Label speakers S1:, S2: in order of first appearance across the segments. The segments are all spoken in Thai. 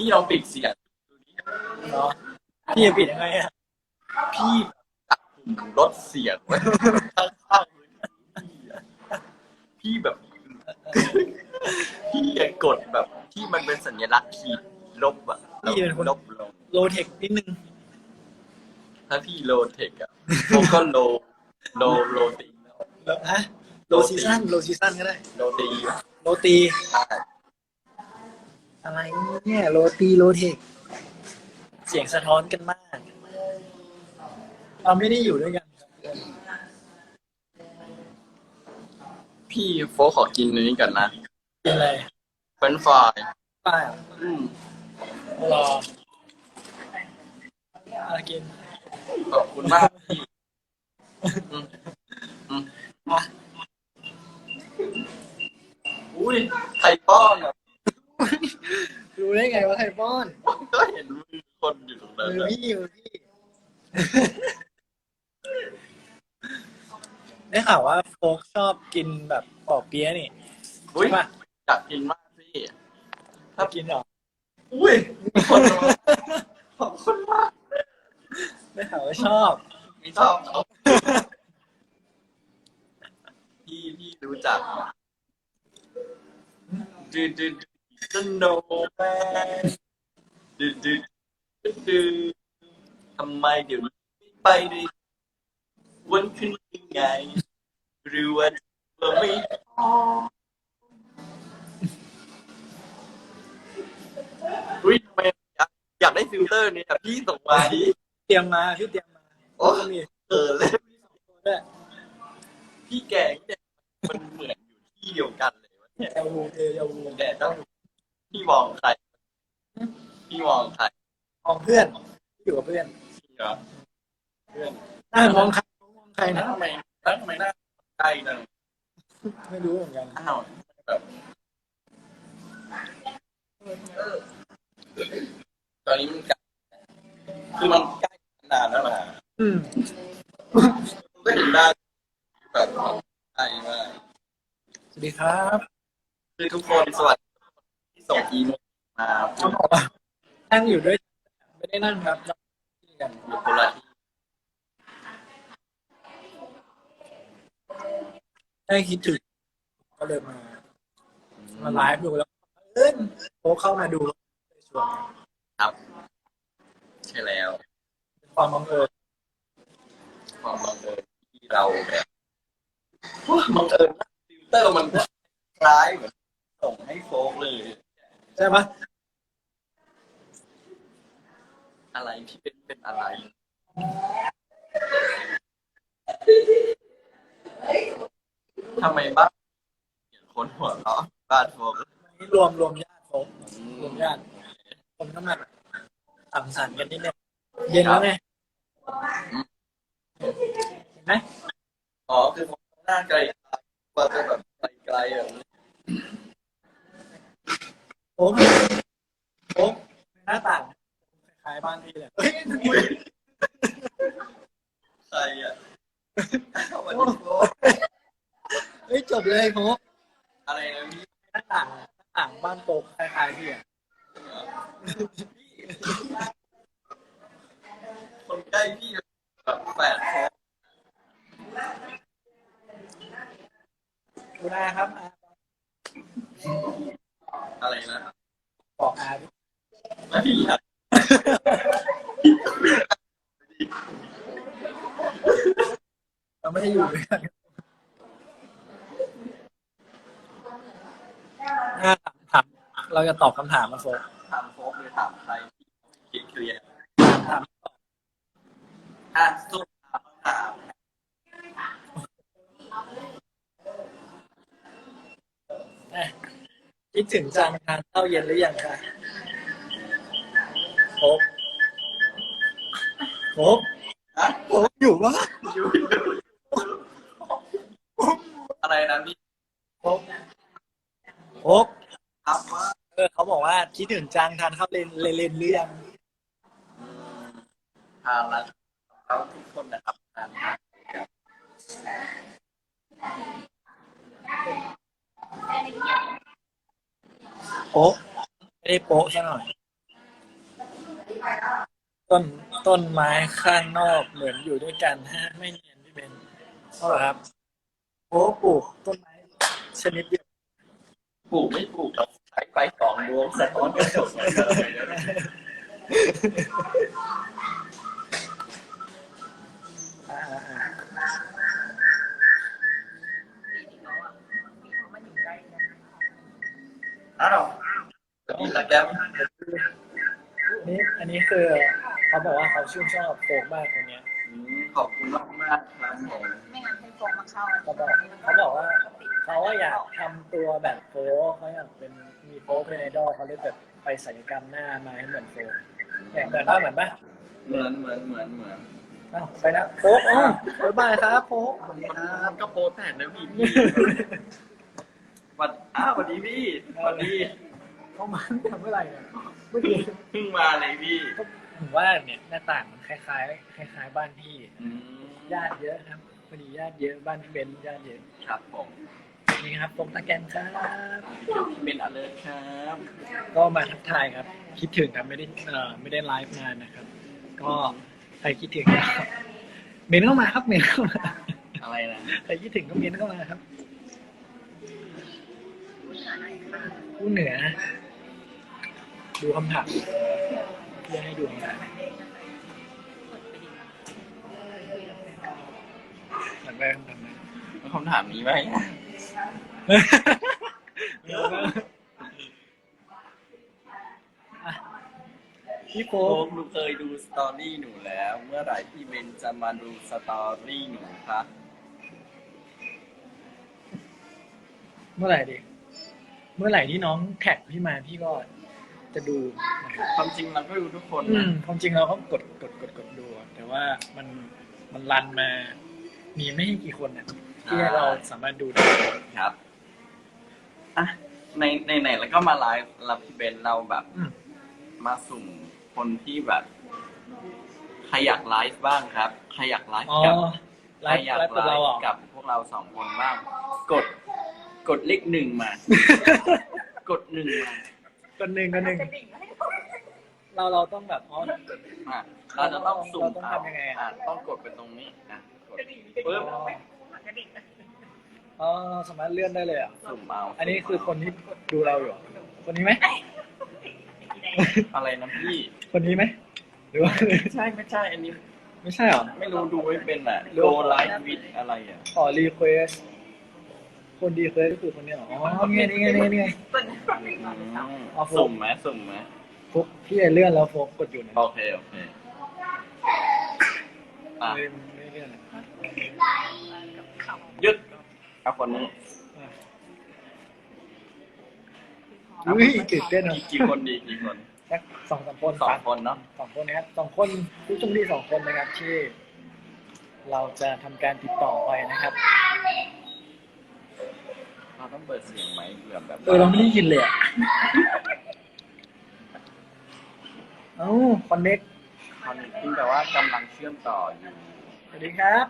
S1: พี่ลองปิดเสียงดูนี่
S2: เนาะพี่จะปิดยังไงอะ
S1: พี่ตัดปุ่มลดเสียงไว้ข้างๆมือพี่อะพี่แบบ พี่ยังกดแบบที่มันเป็นสัญลักษณ์ขีดลบอะ
S2: พี่เป็นคน
S1: ลบลง
S2: โลเทคนิดนึง
S1: ถ้าพี่โลเทคอะผมก็โลโลโลตีแล้ว
S2: แล้วฮะโลซีซั่นโลซีซั่นก็ได้
S1: โลตี
S2: โรตี อะไรเนี่ยโรตีโรเทคเสียงสะท้อนกันมาก เราไม่ได้อยู่ด้วยกันครับ
S1: พี่โฟกขอกินอันนี้ก่อนนะ
S2: เป็นอะไร
S1: เฟรนช์ฟราย
S2: ป้า
S1: อืม
S2: รอมากิน
S1: ขอบคุณมากพี่อืม ไง
S2: ว่าใครป้อน
S1: ก็เห็นมือคนอยู่ตรงนั้น
S2: มือ
S1: อะ
S2: พี่มือพี่ ได้ข่าวว่าโฟกชอบกินแบบปอกเปี๊ยะนี่
S1: อุ้ย
S2: ใช่ปะ
S1: อยากกินมากพี่
S2: ชอบกินเหรอ
S1: อุ้ยมีคนมาขอบคุณมาก
S2: ได้ข่าวว่าชอบ
S1: ไม่ชอบชอบพี่พี่รู้จักดืดดืดสโนว์แมน ดืดดืดดืดทำไมเดี๋ยวนี้ไม่ไปด้วยวันขึ้นยังไง หรือว่าเราไม่พออุ้ยทำไมอยากอยากได้ฟิลเตอร์เนี่ยพี่ส่งมาดิ
S2: เตรียมมาพี่เตรียมมา
S1: โอ้
S2: มี
S1: เออเลย
S2: ด้วย
S1: พี่แกงเนี่ยมันเหมือนอยู่ที่เดียวกันเลยวะเนี่ย
S2: เอวูเอลวู
S1: แต่ต้องพี่มองใคร พี่มองใคร
S2: มองเพื่อนอยู่กับเพื่อน
S1: พี่เหรอเพื่อน
S2: น่ามองใครมองใครนะ
S1: ทำไมทำไมหน้าใกล้จัง
S2: ไม่รู้เหมือนกัน
S1: อ้าวแบบตอนนี้มันใกล้คือมันใกล้นานแล้วนะ
S2: อืม
S1: ก็เห็นได้แบบใกล้มาก
S2: สวัสดีครับ
S1: คือทุกคนสวัสดีที่ส่งอีเมลมา
S2: เขาบอกว่า นั่งอยู่ด้วย ไม่ได้นั่งครับนั่งกัน
S1: อยู่คนละที่
S2: ได้คิดถึงก็เลยมามาไลฟ์ดูแล้วเอิ้นโค้ชเข้ามาดูเลยชวน
S1: ครับ ใช่แล้ว
S2: เป็นความบังเอิญ
S1: ความบังเอิญที่เราแบบบังเอิญฟิลเตอร์มันคล้ายเหมือนส่งให้โฟกเลย
S2: ใช่ปะ
S1: อะไรที่เป็นเป็นอะไร ทำไมบ้านเห็นคนหัวเราะบ้านโฟก
S2: นี่รวมรวมญาติโค้ชรวมญาติผมต้องมาสังสรรค์กันนิดนึงเย็นแล้วไงเห็นไหม
S1: อ๋อคือผมหน้าไกลว่าจะแบบไกลๆแบบนี้
S2: โอ้โอ้หน้าต่างคล้ายๆ บ้านพี่เลย เฮ้ย
S1: ใครอะวันนี้โฟก
S2: เฮ้ยจบเลยโค้ช
S1: อะไรนะพี่
S2: หน้าต่างหน้าต่างบ้านโปกคล้ายๆพี่อะ
S1: คนใกล้พี่แบบแฝดโฟก
S2: ดูนาครับอา
S1: อะไรนะ
S2: บอกอาดิ
S1: ไม่พี่อยาก
S2: เราไม่ได้อยู่ด้วยกันอ่าถามถามเราจะตอบคำถามมาโฟก
S1: ถามโฟกเลยถามใครที่เคลียร์
S2: ถาม
S1: อะสุดถามคำถาม
S2: เอ้ยคิดถึงจานทานข้าวเย็นหรือยังคะโฟกโฟก
S1: อะ
S2: โฟกอยู่ปะ
S1: อยู่อะไรนะพี่
S2: โฟกโฟก
S1: ถามว่า
S2: เออเขาบอกว่า คิดถึงจังทานข้าวเลนเลนเลนหรือยัง
S1: อืมทานแล้วเขาทุกคนนะครับทานครับ
S2: โป๊ะไม่ได้โป๊ะใช่หน่อย ต้นต้นไม้ข้างนอกเหมือนอยู่ด้วยกันฮะไม่เนียนพี่เบนเพราะเหรอครับโอ้ปลูกต้นไม้ชนิดเดียว
S1: ปลูกไม่ปลูกกับใช้ไฟสองด วงสะท้อนกระจกเลยนะ
S2: อ่าอ่า
S1: อ้าวมีตะแกรม
S2: นี่อันนี้คือเขาบอกว่าเขาชื่นชอบโฟกมากคนเนี้ย
S1: อืมขอบคุณมากมากๆครับผม
S3: ไม่งั้นให้โฟมมาเข้า
S2: เขาบอกเขาบอกว่า เขาอยากทำตัวแบบโฟกเขาอยากเป็นมีโฟกเป็นไอดอลเขาเลยแบบไปศัลยกรรมหน้ามาให้เหมือนโฟกแต่เหมือนป่ะเหมือนปะ
S1: เหมือนเหมือนเหมือนเหมือน
S2: อ้าวไปนะโฟกอ๋อบ๊ายบายครับโฟกสวัสดีครับ
S1: ก็โพสต์แทนนะพี่พี่วันอ้าวสวัสดีพี่สวัสดี
S2: เขามาทำเมื่อไหร่เนี่ยเมื่อกี้
S1: เพิ่งมาเลยพี่
S2: ผมว่าเนี่ยหน้าต่างมันคล้ายๆคล้าย ๆ บ้านพี่
S1: อืม
S2: ญาติเยอะครับพอดีญาติเยอะบ้านพี่เบนญาติเยอะ
S1: ครับผม
S2: นี่ครับผมตะแกนครับ
S1: พี่เป็นอเลิร์ครับ
S2: ก็มาทักทายครับ คิดถึงครับไม่ได้เอ่อไม่ได้ไลฟ์นานนะครับ ก็ใครคิดถึงก็เมนเข้ามาครับเมนเข้ามา
S1: อะไรนะ
S2: ใครคิดถึงก็เมนเข้ามาครับผู้เหนือ ดูคำถามเพื่อให้ดูคำถามหลังแรกคำถามไหน
S1: คำถามนี้ไหม
S2: อะ พี่โฟ
S1: โอ้
S2: ก
S1: หนูเคยดูสตอรี่หนูแล้ว เมื่อไหร่พี่เบนจะมาดูสตอรี่หนูคะ
S2: เมื่อไหร่ดิเมื่อไหร่ที่น้องแท็กพี่มาพี่ก็จะดูนะครับ
S1: ความจริงเราก็ดูทุกคน
S2: อื
S1: นะ
S2: มความจริงเราก็กดกดกดกดดูอะแต่ว่ามันมันรันมา มีไม่กี่คนอะที่เราสามารถดูได้
S1: ครับ อะในในไหนแล้วก็มาไลฟ์รับพี่เบนเราแบบ
S2: อืม
S1: มาสุ่มคนที่แบบใครอยากไลฟ์บ้างครับใครอยากไลฟ์
S2: อ๋อ
S1: กับ
S2: ไล
S1: ใคร
S2: ฟ์
S1: อยาก
S2: ไลฟ์
S1: ไล
S2: กับเรา
S1: ฟ์
S2: เหรอ
S1: กับพวกเราสองคนบ้าง กด กดเลขหนึ่งมา กดหนึ่งมา
S2: คนหนึ่งคนหนึ่งเราเราต้องแบบอ๋อ
S1: อะเราจะต้องสุ่ม
S2: เราต้อง
S1: เอา
S2: ทำยังไงอะ
S1: อะต้องกดไปตรงนี้นะกด ปึ๊บ
S2: อ๋อเราสามารถเลื่อนได้เลยอะ
S1: สุ่มเอา
S2: อันนี้คือคนที่ดูเราอยู่เหรอคนนี้ไหม
S1: อะไรนะพี่
S2: คนนี้ไหม หรือว่า
S1: ใช่ไม่ใช่อันนี้
S2: ไม่ใช่เหรอ
S1: ไม่รู้ดูไม่เป็นอะ
S2: รู้
S1: โกไลฟ์วิดอะไรอะ
S2: ขอรีเควสคนดีเควสก็คือคนนี้เหรออ๋อนี่ไงนี่ไงนี่ไงนี่ไง
S1: อืม
S2: เอาโฟม
S1: สุ่มไหมสุ่มไหม
S2: ฟุกพี่เลื่อนแล้วโฟกกดอยู่นะ
S1: โอเคโอเคอะ
S2: ไม่ไม่เลื่อนอะ
S1: หยุด เอาคนนี้
S2: อุ้ยตื่นเต้นอะ
S1: กี่กี่คนดีกี่คน
S2: สักสองสามคน
S1: สองคนเนาะ
S2: สองคนนะครับสองคนผู้โชมดีสองคนนะครับที่ เราจะทำการติดต่อไปนะครับ
S1: เราต้องเปิดเสียงไหมเผื่อแบบ
S2: เออเราไม่ได้ยินเลยอะเอ้าคอนเน็ก
S1: คอนจริงแต่ว่ากำลังเชื่อมต่ออยู่
S2: สวัสดีครับ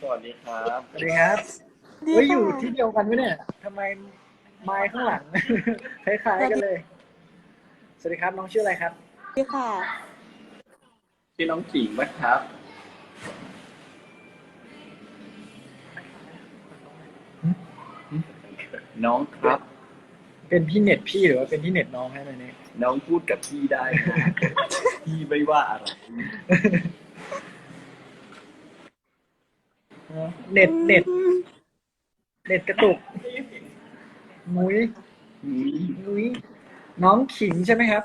S1: สวัสดีครับ
S2: สวัสดีครับเฮ้ยอยู่ที่เดียวกันไหมเนี่ยทำไมไม้ข้างหลัง คล้ายๆกันเลย สวัสดีครับน้องชื่ออะไรครับ
S3: ดีค่ะ
S1: ชื่อน้องขิงไหมครับ น้องครับ
S2: เป็นพี่เน็ตพี่หรือว่าเป็นพี่เน็ตน้องให้ไหมเนี่ย
S1: น้องพูดกับพี่ได้นะพี่ไม่ว่าอะไร
S2: เน็ตเน็ตเน็ตกระตุก มุ้ย
S1: อุ๊ย
S2: มุ้ยน้องขิงใช่ไหมครับ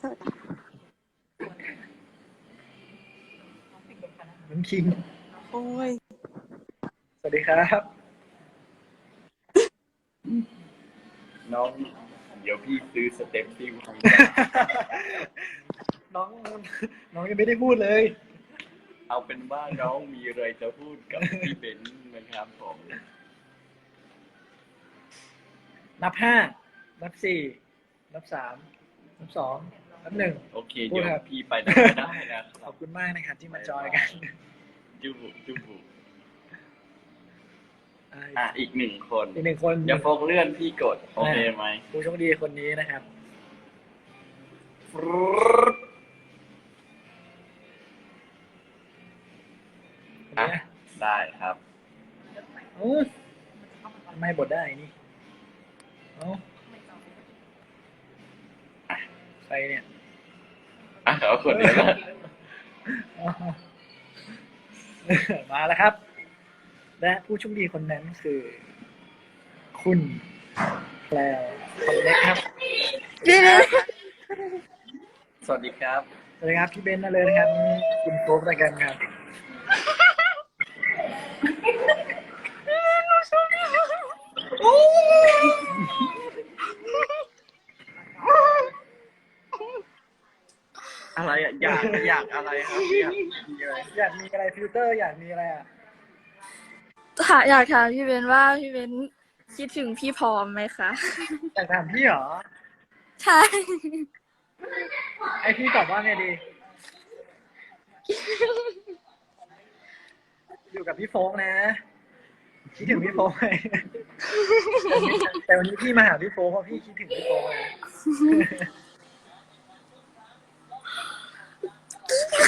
S3: สวัสดีค่ะ
S2: น้องคิง
S3: โอ้ย
S2: สวัสดีครับ
S1: น้อง เดี๋ยวพี่ซื้อสเต็ปซิลให้
S2: น้อง น้องยังไม่ได้พูดเลย
S1: เอาเป็นว่าน้องมีอะไรจะพูดกับพี่เบนซ์นะครับผม
S2: นับห้า นับสี่ นับสาม นับสอง นับหนึ่ง
S1: โอเค
S2: พูด
S1: เดี๋ยว
S2: ครับ
S1: พี่ไปได้ก็ได้นะค
S2: ข
S1: รั
S2: อ
S1: บบ
S2: คุณมากนะครับที่มาจอยกัน
S1: จุบุจุบุ
S2: อ่า
S1: อะอีกหนึ่งคน
S2: อีกหนึ่งคน
S1: อย่าโฟกเลื่อนพี่กด โอเคไหม
S2: ผู้โชคดีคนนี้นะครับ
S1: ฟรึ๊ด
S2: อะ
S1: ได้ครับ
S2: เอ้าทำไมบดได้นี่เอ้าใครเนี่ย
S1: อะเอาคนเดียวนะ
S2: อ๋อมาแล้วครับ และผู้โชคดีคนนั้นคือ คุณแพลวคนเล็กครับ
S3: พี่เบน
S1: สวัสดีครับ
S2: สวัสดีครับพี่เบนซ์มาเลยนะครับนี่คุณโฟกรายการครับ
S1: อะไรอะอยากอยากอะไรครับอยากมีอะไร
S2: อยากมีอะไรฟิลเตอร์อยากมีอะไรอะ
S3: ค่ะอยากถามพี่เบนว่าพี่เบนคิดถึงพี่พร้อมไหมคะ
S2: อยากถามพี่เหรอ
S3: ใช่
S2: ไอพี่ตอบว่าไงดี อยู่กับพี่โฟกนะ คิดถึงพี่โฟกไหมแต่วันนี้พี่มาหาพี่โฟกเพราะพี่คิดถึงพี่โฟกนะ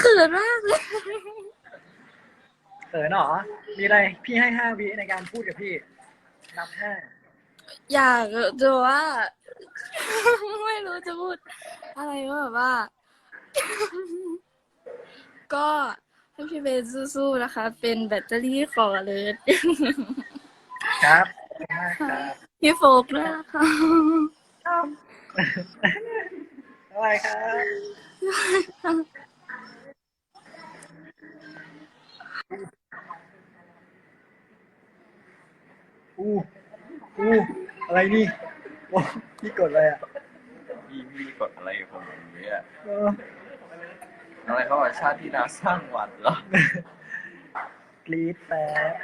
S3: เขินมากเลย
S2: เออหนอมีอะไร พี่ให้ห้าวิในการพูดกับพี่ นับห้า
S3: อยากจะว่า ไม่รู้จะพูด อะไรก็แบบว่า ก็ ให้พี่เบนสู้ๆนะคะ เป็นแบตเตอรี่ของอเลิศ
S2: ครับขอบคุณมากครับ
S3: พี่โฟกด้วยนะคะ
S2: อะไรครับอู้อู้อะไรนี่โอ้พี่กดอะไรอะ
S1: พี่พี่กดอะไรกับผมอย่างเงี้ย
S2: เออ
S1: อะไรเขาบอกชาติที่นาสร้างวัดเหรอ
S2: กรีดแป๊บ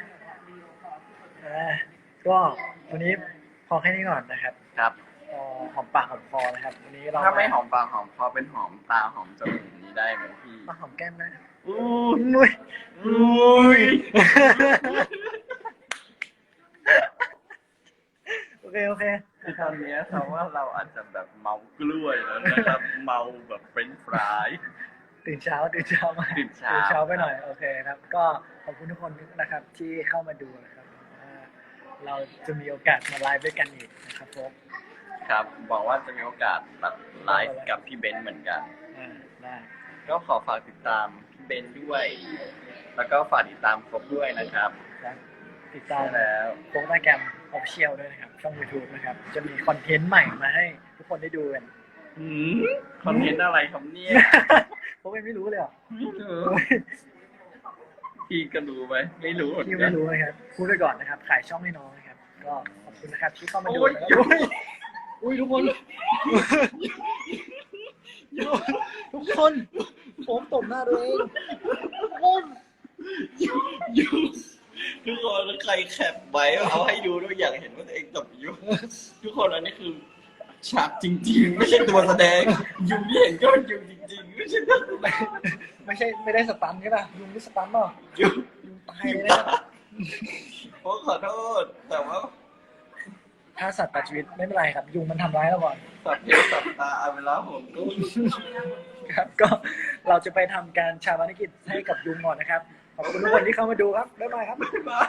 S2: อ่าก็วันนี้พอแค่นี้ก่อนนะครับ
S1: ครับ
S2: เอ่อหอมปากหอมคอนะครับ วันนี้เรา
S1: ถ้าไม่หอมปากหอมคอเป็นหอมตาหอมจมูกนี้ได้ไหมพี่
S2: มาหอมแก้มนะ
S1: อู้
S2: นุ้ย
S1: อุ้ย
S2: โอเคโอเค
S1: คือตอนเนี้ยเขาว่าเราอาจจะแบบเมากล้วยแล้วนะครับ เมาแบบเป็นฟราย
S2: ตื่นเช้าตื่นเช้ามา
S1: ตื่นเช้า
S2: ตื่นเช้า ไปหน่อยโอเคครับ ก็ขอบคุณทุกคนนะครับที่เข้ามาดูนะครับว่าเราจะมีโอกาสมาไลฟ์ด้วยกันอีกนะครับผม
S1: ครับหวังว่าจะมีโอกาสแบบไลฟ์กับพี่เบนซ์เหมือนกัน
S2: อ่าได้
S1: ก็ขอฝากติดตามพี่เบนซ์ด้วย แล้วก็ฝากติดตามครบด้วยนะครับ
S2: แล้วติดตาม
S1: ใช่แล้ว
S2: โปรแกรมออฟเชียลด้วยนะครับ ช่อง YouTube นะครับ จะมีคอนเทนต์ใหม่มาให้ทุกคนได้ดูกัน
S1: หืมคอนเทนต์อะไรครับเนี่ย
S2: เพราะไม่รู้เลยเหรอ
S1: ไม่รู้พี่ก็รู้ไหมไม่รู้เหมือน
S2: พี่
S1: กั
S2: ไม่
S1: น
S2: รู้นะครับพูดไปก่อนนะครับ ขายช่องให้น้องนะครับ ก็ขอบคุณนะครับที่เข้ามาดู
S1: โอ้ย
S2: นะครับอุ้ยอุ้ยทุกคนทุกคนผมตบหน้าตัวเองทุกคน
S1: ยูทุกคนใครแคปไว้เอาให้ดูด้วยอยากเห็นว่าตัวเองตบยูทุกคนอันนี้คือ ฉากจริง ๆ ไม่ใช่ตัวแสดงยูที่เห็นก็เป็นยูจริง ๆ ไม่ใช่ตัวแสดง
S2: ไม่ใช่ไม่ได้สตันใช่ป่ะยุงไม่สตันเปล่ะ
S1: ยู
S2: ยุงตายเลยนะ
S1: โอ้ขอโทษ แต่ว่า
S2: ถ้าสัตว์ตัดชีวิตไม่เป็นไรครับ ยุงมันทำร้ายเราก่อน
S1: สับเพสับตาเอาเวลาผมก็
S2: ครับ ก็เราจะไปทำการชาปนกิจให้กับยุงก่อนนะครับ ขอบคุณทุกคนที่เข้ามาดูครับบ๊ายบายครับ
S1: มา